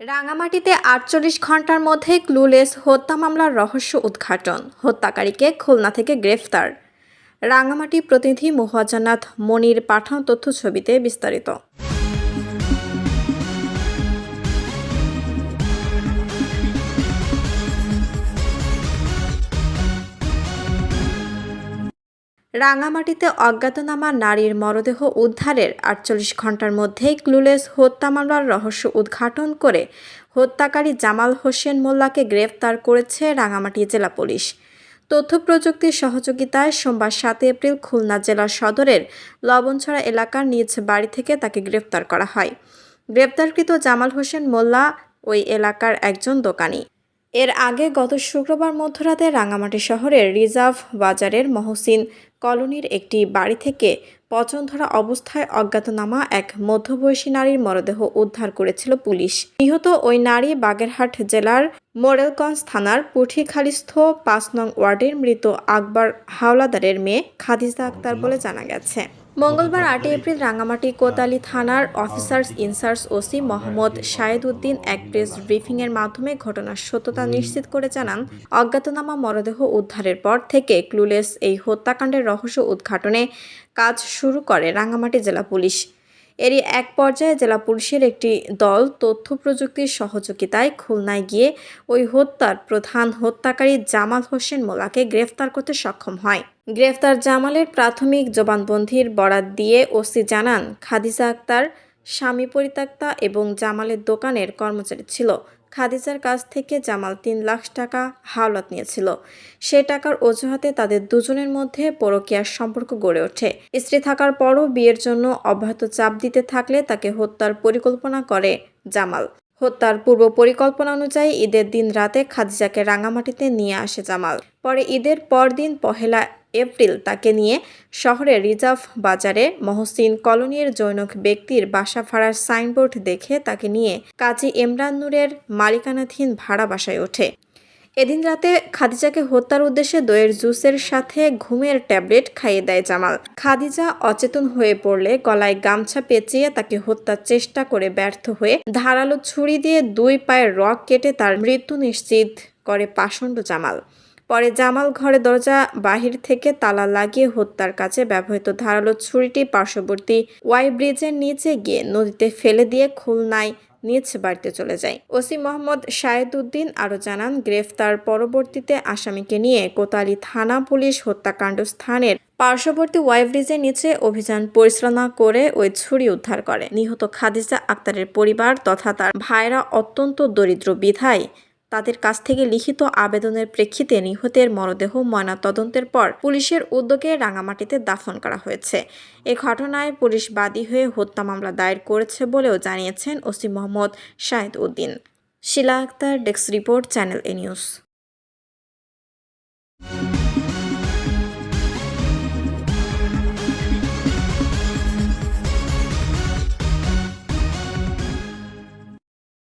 রাঙামাটিতে আটচল্লিশ ঘণ্টার মধ্যে ক্লুলেস হত্যা মামলার রহস্য উদ্ঘাটন। হত্যাকারীকে খুলনা থেকে গ্রেফতার। রাঙামাটি প্রতিনিধি মহাজনাথ মনির পাঠান তথ্য ছবিতে বিস্তারিত। রাঙামাটিতে অজ্ঞাতনামা নারীর মরদেহ উদ্ধারের আটচল্লিশ ঘণ্টার মধ্যেই ক্লুলেস হত্যা মামলার রহস্য উদ্ঘাটন করে হত্যাকারী জামাল হোসেন মোল্লাকে গ্রেফতার করেছে রাঙামাটি জেলা পুলিশ। তথ্য প্রযুক্তির সহযোগিতায় সোমবার সাত এপ্রিল খুলনা জেলা সদরের লবণছড়া এলাকার নিজ বাড়ি থেকে তাকে গ্রেফতার করা হয়। গ্রেপ্তারকৃত জামাল হোসেন মোল্লা ওই এলাকার একজন দোকানি। এর আগে গত শুক্রবার মধ্যরাতে রাঙামাটি শহরের রিজার্ভ বাজারের মহসিন কলোনির একটি বাড়ি থেকে পচন ধরা অবস্থায় অজ্ঞাতনামা এক মধ্যবয়সী নারীর মরদেহ উদ্ধার করেছিল পুলিশ। নিহত ওই নারী বাগেরহাট জেলার মোরেলগঞ্জ থানার পুঠিখালিস্থ পাঁচ নং ওয়ার্ডের মৃত আকবর হাওলাদারের মেয়ে খাদিজা আক্তার বলে জানা গেছে। মঙ্গলবার আটই এপ্রিল রাঙামাটি কোতালি থানার officers in charge OC Mohammad Shahed Uddin এক প্রেস ব্রিফিংয়ের মাধ্যমে ঘটনার সত্যতা নিশ্চিত করে জানান অজ্ঞাতনামা মরদেহ উদ্ধারের পর থেকে ক্লুলেস এই হত্যাকাণ্ডের রহস্য উদ্ঘাটনে কাজ শুরু করে রাঙামাটি জেলা পুলিশ। এরই এক পর্যায়ে জেলা পুলিশের একটি দল তথ্য প্রযুক্তির সহযোগিতায় খুলনায় গিয়ে ওই হত্যার প্রধান হত্যাকারী জামাল হোসেন মোলাকে গ্রেফতার করতে সক্ষম হয়। গ্রেফতার জামালের প্রাথমিক জবানবন্দির বরাত দিয়ে ওসি জানান, খাদিজা আক্তার, স্বামী পরিত্যক্তা এবং জামালের দোকানের কর্মচারী ছিল। খাদিজার কাছ থেকে জামাল তিন লাখ টাকা হাওলাত নিয়েছিল। সে টাকার অজুহাতে তাদের দুজনের মধ্যে পরকীয়ার সম্পর্ক গড়ে ওঠে। স্ত্রী থাকার পরও বিয়ের জন্য অব্যাহত চাপ দিতে থাকলে তাকে হত্যার পরিকল্পনা করে জামাল। হত্যার পূর্ব পরিকল্পনা অনুযায়ী ঈদের দিন রাতে খাদিজাকে রাঙামাটিতে নিয়ে আসে জামাল। পরে ঈদের পরদিন পহেলা এপ্রিল তাকে নিয়ে শহরের রিজার্ভ বাজারে মহসিন কলোনির জৈনক ব্যক্তির বাসা ভাড়ার সাইনবোর্ড দেখে তাকে নিয়ে কাজী ইমরান নূরের মালিকানাধীন ভাড়া বাসায় ওঠে। এদিন রাতে খাদিজাকে হত্যার উদ্দেশ্যে দইয়ের জুসের সাথে ঘুমের ট্যাবলেট খাইয়ে দেয় জামাল। খাদিজা অচেতন হয়ে পড়লে গলায় গামছা পেঁচিয়ে তাকে হত্যার চেষ্টা করে ব্যর্থ হয়ে ধারালো ছুরি দিয়ে দুই পায়ের রক কেটে তার মৃত্যু নিশ্চিত করে পাষণ্ড জামাল। পরে জামাল ঘরে দরজা বাহির থেকে তালা লাগিয়ে হত্যার কাছে ব্যবহৃত ধারালো ছুরিটি পার্শ্ববর্তী ওয়াই ব্রিজের নিচে গিয়ে নদীতে ফেলে দিয়ে খুলনায় নিজ বাড়িতে চলে যায়। ওসি মোহাম্মদ শাহেদ উদ্দিন আরও জানান, গ্রেফতার পরবর্তীতে আসামিকে নিয়ে কোতালি থানা পুলিশ হত্যাকাণ্ড স্থানের পার্শ্ববর্তী ওয়াই ব্রিজের নিচে অভিযান পরিচালনা করে ওই ছুরি উদ্ধার করে। নিহত খাদিজা আক্তারের পরিবার তথা তার ভাইরা অত্যন্ত দরিদ্র বিধায় তাদের কাছ থেকে লিখিত আবেদনের প্রেক্ষিতে নিহতের মরদেহ ময়নাতদন্তের পর পুলিশের উদ্যোগে রাঙামাটিতে দাফন করা হয়েছে। এ ঘটনায় পুলিশ বাদী হয়ে হত্যা মামলা দায়ের করেছে বলেও জানিয়েছেন OC Mohammad Shahed Uddin. Shila Akter, desk report, channel A news.